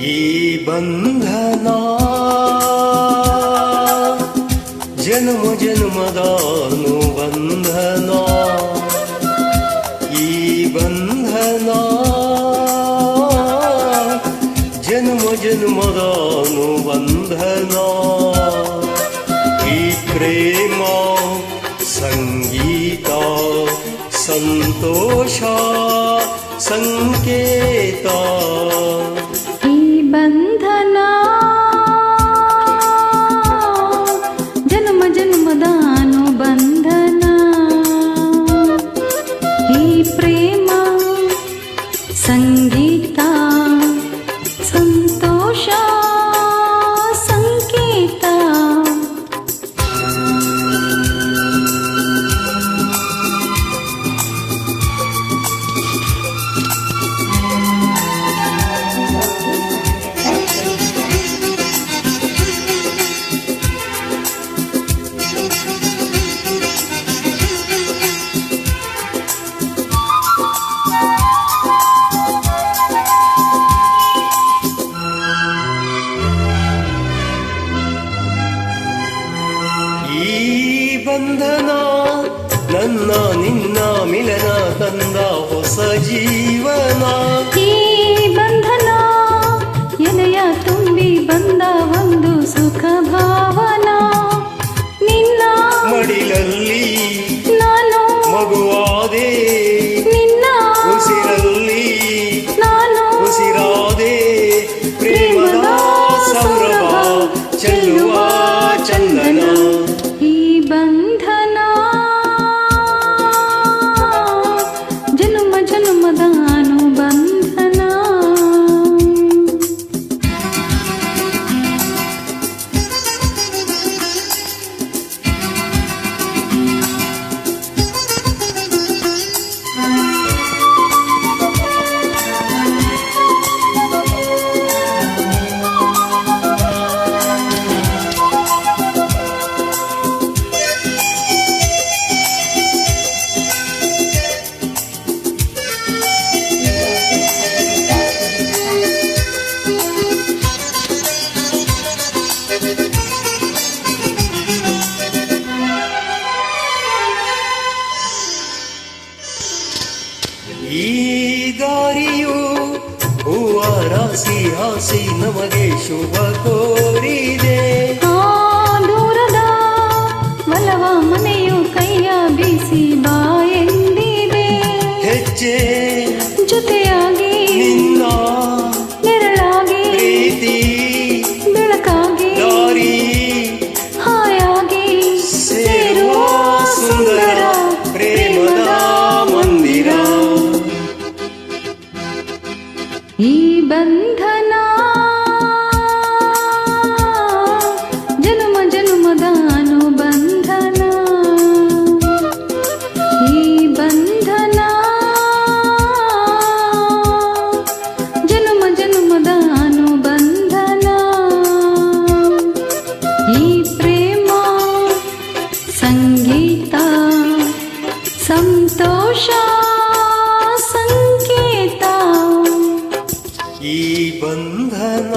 ಈ ಬಂಧನ ಜನ್ಮ ಜನ್ಮದ ಬಂಧನ ಈ ಬಂಧನ ಜನ್ಮ ಜನ್ಮದ ಬಂಧನ ಈ ಪ್ರೇಮ, ಸಂಗೀತ, ಸಂತೋಷ, ಸಂಕೇತ ಈ ಬಂಧನ ನನ್ನ ನಿನ್ನ ಮಿಲನ ತಂದ ಹೊಸ ಜೀವನ. ಈ ಬಂಧನ ಎಲೆಯ ತುಂಬಿ ಬಂದ ಒಂದು ಸುಖ ಭಾವನ. ನಿನ್ನ ಮಡಿಲಲ್ಲಿ ನಾನು ಮಗುವಾದೆ. ನಿನ್ನ ಉಸಿರಲ್ಲಿ ನಾನು ಉಸಿರಾದೆ. ಪ್ರೇಮದ ಸೌರಭ ಚೆಲ್ಲುವ ಜನ್ಮ ಹಾಸಿ ನಮಗೆ ಶುಭ ಕೋರಿದೆ. ದೂರದ ಮಲವ ಮನೆಯು ಕೈಯ ಬೀಸಿ ಬಾಯೆಂದಿದೆ ಹೆಜ್ಜೆ ಸಂಕೇತ ಈ ಬಂಧನ